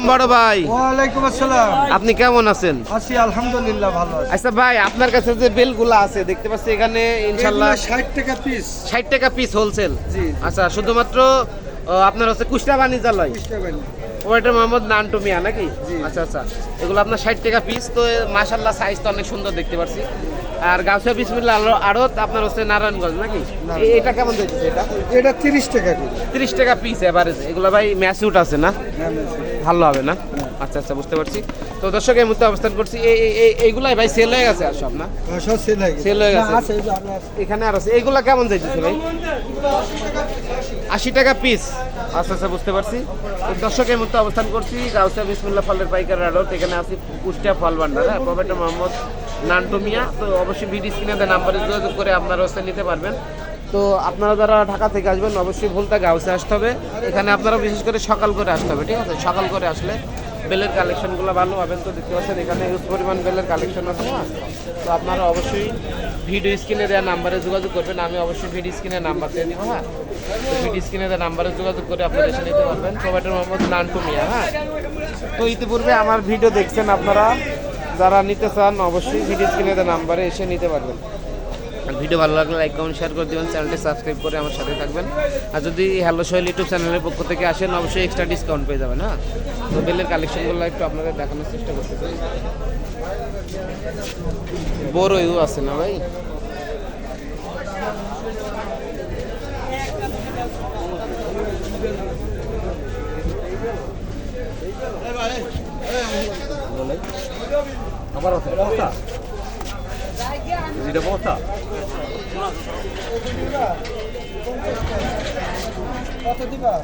আলাইকুম বড় ভাই। ওয়ালাইকুম আসসালাম। আপনি কেমন আছেন? আছি আলহামদুলিল্লাহ ভালো আছি। আচ্ছা ভাই আপনার কাছে যে বেলগুলো আছে দেখতে পাচ্ছি এখানে ইনশাল্লাহ ষাট টাকা পিস ষাট টাকা পিস হোলসেল জি। আচ্ছা শুধুমাত্র আপনার হচ্ছে কুষ্টা বাণিজ্যালয় ওইটা মোহাম্মদ নান্টু মিয়া নাকি। আচ্ছা আচ্ছা। এগুলো আপনার ষাট টাকা পিস তো মাশাল্লাহ সাইজ তো অনেক সুন্দর দেখতে পাচ্ছি আর গাউসিয়া বিসমিল্লা আড়ত আপনার হচ্ছে নারায়ণগঞ্জ নাকি? এটা কেমন দেখছে এটা? এটা তিরিশ টাকা তিরিশ টাকা পিস এভারেজ এগুলো ভাই ম্যাসিউট আছে না? ভালো হবে না? আচ্ছা আচ্ছা বুঝতে পারছি। তো দর্শক এই মুহূর্তে অবস্থান করছি। এই এই- এই এইগুলাই ভাই সেল হয়ে গেছে আর সব না? সেল হয়ে গেছে। সেল হয়ে গেছে। এই এখানে আর আছে। এইগুলা কেমন যাইতেছে ভাই? আশি টাকা পিস আচ্ছা আচ্ছা বুঝতে পারছি। তো দর্শকের মধ্যে অবস্থান করছি। গাউসা বিসমুল্লাহ ফলের পাইকার আড়ত। এখানে আছি কুষ্টিয়া ফল ভান্ডার হ্যাঁ? প্রফেটর মোহাম্মদ নান্টু মিয়া। তো অবশ্যই ভিডিও স্ক্রিনে নাম্বারে যোগাযোগ করে আপনারা হচ্ছে নিতে পারবেন। তো আপনারা যারা ঢাকা থেকে আসবেন অবশ্যই ভুলতে গাউসে আসতে হবে। এখানে আপনারা বিশেষ করে সকাল করে আসতে হবে ঠিক আছে? সকাল করে আসলে বেলের কালেকশনগুলো ভালো পাবেন তো দেখতে পাচ্ছেন, এখানে ইউজ পরিমাণ বেলের কালেকশন আছে না তো আপনারা অবশ্যই ভিডিও স্ক্রিনে দেওয়া নাম্বারে যোগাযোগ করবেন, আমি অবশ্যই ভিডিও স্ক্রিনে নাম্বার দিয়ে দিব হ্যাঁ? তো ভিডিও স্ক্রিনে দেওয়া নাম্বারে যোগাযোগ করে আপনারা এসে নিতে পারবেন। প্রোভাইডার মোহাম্মদ নান্টু মিয়া হ্যাঁ? তো ইতিপূর্বে আমার ভিডিও দেখছেন আপনারা, যারা নিতে চান, অবশ্যই ভিডিও স্ক্রিনে দেওয়া নাম্বারে এসে নিতে পারবেন। ভিডিও ভালো লাগলে লাইক কমেন্ট শেয়ার করে দেবেন চ্যানেলটি সাবস্ক্রাইব করে আমার সাথে থাকবেন আর যদি হ্যালো সোহেল ইউটিউব চ্যানেলের পক্ষ থেকে আসেন অবশ্যই এক্সট্রা ডিসকাউন্ট পেয়ে যাবেন হ্যাঁ তো বেলের কালেকশনগুলো একটু আপনাদের দেখানোর চেষ্টা করতেছি বড় ইউ আছে না ভাই আবার আছে যেটা বস্তা কত দিবা